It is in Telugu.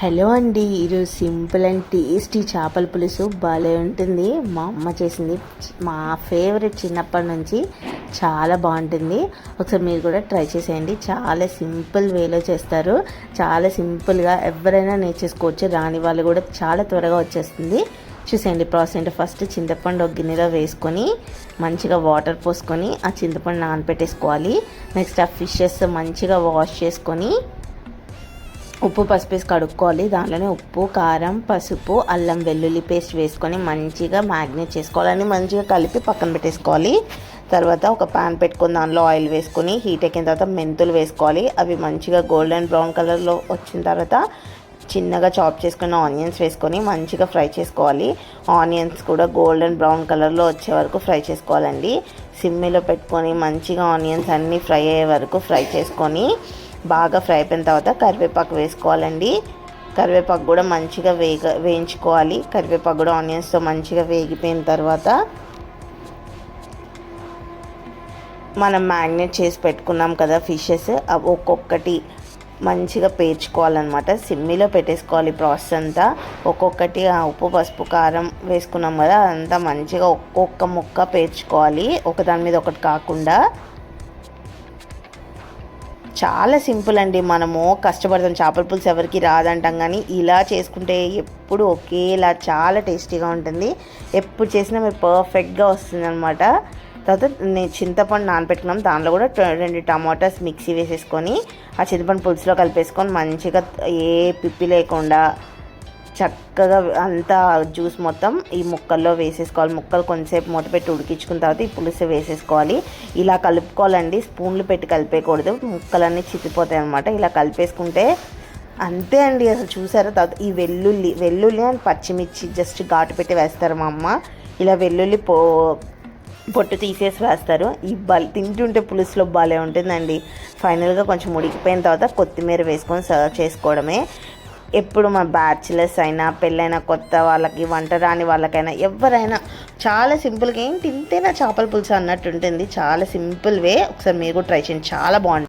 హలో అండి ఈరోజు సింపుల్ అండ్ టేస్టీ చేపల పులుసు భలే ఉంటుంది. మా అమ్మ చేసింది మా ఫేవరెట్ చిన్నప్పటి నుంచి చాలా బాగుంటుంది. ఒకసారి మీరు కూడా ట్రై చేసేయండి. చాలా సింపుల్ వేలో చేస్తారు. చాలా సింపుల్గా ఎవరైనా నేర్చేసుకోవచ్చు. రాని వాళ్ళు కూడా చాలా త్వరగా వచ్చేస్తుంది. చూసేయండి ప్రాసెస్ అంటే ఫస్ట్ చింతపండు ఒక గిన్నెలో వేసుకొని మంచిగా వాటర్ పోసుకొని ఆ చింతపండు నానపెట్టేసుకోవాలి. నెక్స్ట్ ఆ ఫిషెస్ మంచిగా వాష్ చేసుకొని ఉప్పు పసుపు వేసి కడుక్కోవాలి. దాంట్లోనే ఉప్పు కారం పసుపు అల్లం వెల్లుల్లి పేస్ట్ వేసుకొని మంచిగా మ్యాగ్నేట్ చేసుకోవాలని మంచిగా కలిపి పక్కన పెట్టేసుకోవాలి. తర్వాత ఒక పాన్ పెట్టుకొని దానిలో ఆయిల్ వేసుకొని హీట్ ఎక్కిన తర్వాత మెంతులు వేసుకోవాలి. అవి మంచిగా గోల్డెన్ బ్రౌన్ కలర్లో వచ్చిన తర్వాత చిన్నగా చాప్ చేసుకున్న ఆనియన్స్ వేసుకొని మంచిగా ఫ్రై చేసుకోవాలి. ఆనియన్స్ కూడా గోల్డెన్ బ్రౌన్ కలర్లో వచ్చే వరకు ఫ్రై చేసుకోవాలండి. సిమ్మిలో పెట్టుకొని మంచిగా ఆనియన్స్ అన్నీ ఫ్రై అయ్యే వరకు ఫ్రై చేసుకొని బాగా ఫ్రై అయిపోయిన తర్వాత కరివేపాకు వేసుకోవాలండి. కరివేపాకు కూడా మంచిగా వేగ వేయించుకోవాలి. కరివేపాకు కూడా ఆనియన్స్తో మంచిగా వేగిపోయిన తర్వాత మనం మ్యాగ్నేట్ చేసి పెట్టుకున్నాం కదా ఫిషెస్ అవి ఒక్కొక్కటి మంచిగా పేర్చుకోవాలన్నమాట. సిమ్మిలో పెట్టేసుకోవాలి ప్రాసెస్ అంతా. ఒక్కొక్కటి ఆ ఉప్పు పసుపు కారం వేసుకున్నాం కదా అదంతా మంచిగా ఒక్కొక్క ముక్క పేర్చుకోవాలి. ఒకదాని మీద ఒకటి కాకుండా చాలా సింపుల్ అండి. మనము కష్టపడతాం చేపల పులుసు ఎవరికి రాదంటాం కానీ ఇలా చేసుకుంటే ఎప్పుడు ఒకేలా చాలా టేస్టీగా ఉంటుంది. ఎప్పుడు చేసినా మీరు పర్ఫెక్ట్గా వస్తుంది అనమాట తర్వాత నేను చింతపండు నానపెట్టుకున్నాం దాంట్లో కూడా రెండు టమాటాస్ మిక్సీ వేసేసుకొని ఆ చింతపండు పులుసులో కలిపేసుకొని మంచిగా ఏ పిప్పి లేకుండా చక్కగా అంతా జ్యూస్ మొత్తం ఈ ముక్కల్లో వేసేసుకోవాలి. ముక్కలు కొంతసేపు మూత పెట్టి ఉడికించుకున్న తర్వాత ఈ పులుసు వేసేసుకోవాలి. ఇలా కలుపుకోవాలండి. స్పూన్లు పెట్టి కలిపేయకూడదు. ముక్కలన్నీ చితిపోతాయి అనమాట ఇలా కలిపేసుకుంటే అంతే అండి. అసలు చూసారా? తర్వాత ఈ వెల్లుల్లి వెల్లుల్లి అండ్ పచ్చిమిర్చి జస్ట్ ఘాటు పెట్టి వేస్తారు మా అమ్మ. ఇలా వెల్లుల్లి పో పొట్టు తీసేసి వేస్తారు. ఈ బల్ తింటుంటే పులుసులో భలే ఉంటుందండి. ఫైనల్గా కొంచెం ఉడికిపోయిన తర్వాత కొత్తిమీర వేసుకొని సర్వ్ చేసుకోవడమే. ఎప్పుడు మా బ్యాచిలర్స్ అయినా పెళ్ళైన కొత్త వాళ్ళకి వంట రాని వాళ్ళకైనా ఎవరైనా చాలా సింపుల్గా ఏంటి ఇంతేనా చేపల పులుసు? అన్నట్టు ఉంటుంది. చాలా సింపుల్ వే. ఒకసారి మీరు కూడా ట్రై చేయండి. చాలా బాగుంటుంది.